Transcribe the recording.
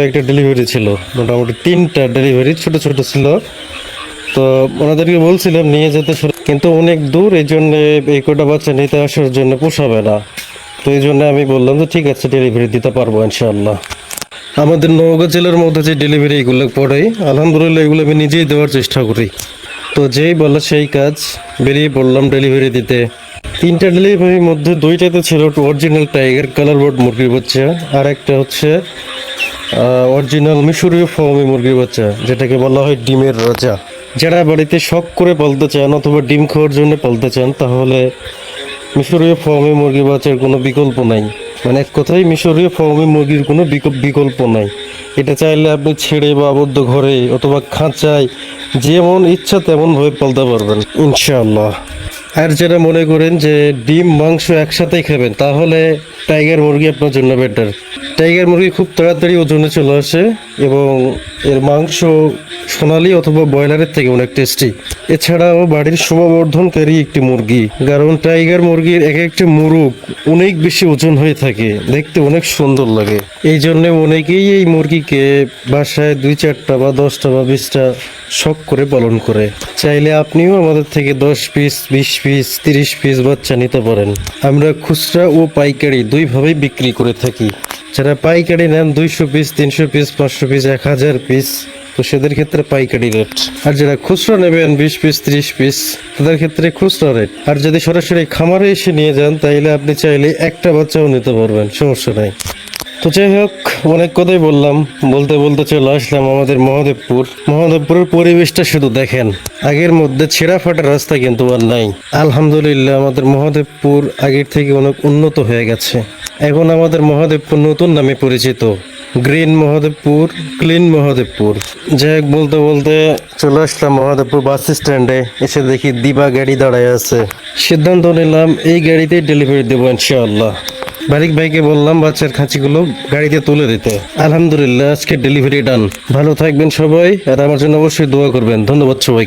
একটা ডেলিভারি ছিল, মোটামুটি তিনটা ডেলিভারি ছোট ছোট ছিল। তো ওনাদেরকে বলছিলাম, নিয়ে যেতে কিন্তু অনেক দূর, এই জন্য এই কটা বাচ্চা নিতে আসার জন্য পোষাবে না। তো এই জন্য আমি বললাম যে, ঠিক আছে ডেলিভারি দিতে পারব ইনশাআল্লাহ। আমাদের নওগাঁ জেলার মধ্যে যে ডেলিভারি এগুলো পড়ে, আলহামদুলিল্লাহ এগুলো আমি নিজেই দেওয়ার চেষ্টা করি। তো যেই বলে সেই কাজ, বেরিয়ে পড়লাম ডেলিভারি দিতে। তিনটা ডেলিভারির মধ্যে দুইটাতে ছিল অরিজিনাল টাইগার কালার বোর্ড মুরগির বাচ্চা আর একটা হচ্ছে অরিজিনাল মিশরীয় ফর্মি মুরগির বাচ্চা, যেটাকে বলা হয় ডিমের রাজা। যারা বাড়িতে শখ করে পালতে চান অথবা ডিম খাওয়ার জন্য পালতে চান, তাহলে মিশরীয় ফর্মি মুরগির বাচ্চার কোনো বিকল্প নাই। মানে এক কথায়, মিশরীয় ফর্মি মুরগির কোনো বিকল্প নাই। এটা চাইলে আপনি ছেড়ে বা আবদ্ধ ঘরে অথবা খাঁচায় যেমন ইচ্ছা তেমনভাবে পালতে পারবেন, ইনশাআল্লাহ। আর যারা মনে করেন যে ডিম, মাংস একসাথেই খাবেন, তাহলে টাইগার মুরগি আপনার জন্য বেটার টাইগার মুরগি খুব তাড়াতাড়ি ওজনে চলে আসে এবং এর মাংস সোনালি অথবা ব্রয়লারের থেকে অনেক টেস্টি। এছাড়াও বাড়ির শোভাবর্ধনকারী একটি মুরগি, কারণ টাইগার মুরগির এক একটি মুরগ অনেক বেশি ওজন হয়ে থাকে, দেখতে অনেক সুন্দর লাগে। এই জন্য অনেকেই এই মুরগিকে বাসায় দুই চারটা বা দশটা বা বিশটা শখ করে পালন করে। চাইলে আপনিও আমাদের থেকে দশ পিস, বিশ পিস, তিরিশ পিস বাচ্চা নিতে পারেন। আমরা খুচরা ও পাইকারি দুইভাবেই বিক্রি করে থাকি। যারা পাইকারি নেন, দুইশো পিস, তিনশো পিস, পাঁচশো পিস, এক হাজার পিস, তো সেদের ক্ষেত্রে পাইকারি রেট। আর যারা খুচরো নেবেন, বিশ পিস, ত্রিশ পিস, তাদের ক্ষেত্রে খুচরো রেট। আর যদি সরাসরি খামারে এসে নিয়ে যান, তাইলে আপনি চাইলে একটা বাচ্চাও নিতে পারবেন, সমস্যা নাই। তো যাই হোক, অনেক কথাই বললাম। বলতে বলতে চলে আসলাম আমাদের মহাদেবপুর। মহাদেবপুরের পরিবেশটা শুধু দেখেন, আগের মধ্যে ছেঁড়া ফাটা রাস্তা কিন্তু আর নাই। আলহামদুলিল্লাহ, আমাদের মহাদেবপুর আগের থেকে অনেক উন্নত হয়ে গেছে। এখন আমাদের মহাদেবপুর নতুন নামে পরিচিত। Green Mahadevpur, clean Mahadevpur. যাই হোক, বলতে বলতে চলে আসলাম মহাদেবপুর বাস স্ট্যান্ডে। এসে দেখি দিবা গাড়ি দাঁড়ায় আছে। সিদ্ধান্ত নিলাম, এই গাড়িতেই ডেলিভারি দেবো ইনশাআল্লাহ। বারিক ভাইকে বললাম, বাচ্চার খাঁচিগুলো গাড়িতে তুলে দিতে। আলহামদুলিল্লাহ, আজকে ডেলিভারি ডান ভালো থাকবেন সবাই, আর আমার জন্য অবশ্যই দোয়া করবেন। ধন্যবাদ সবাই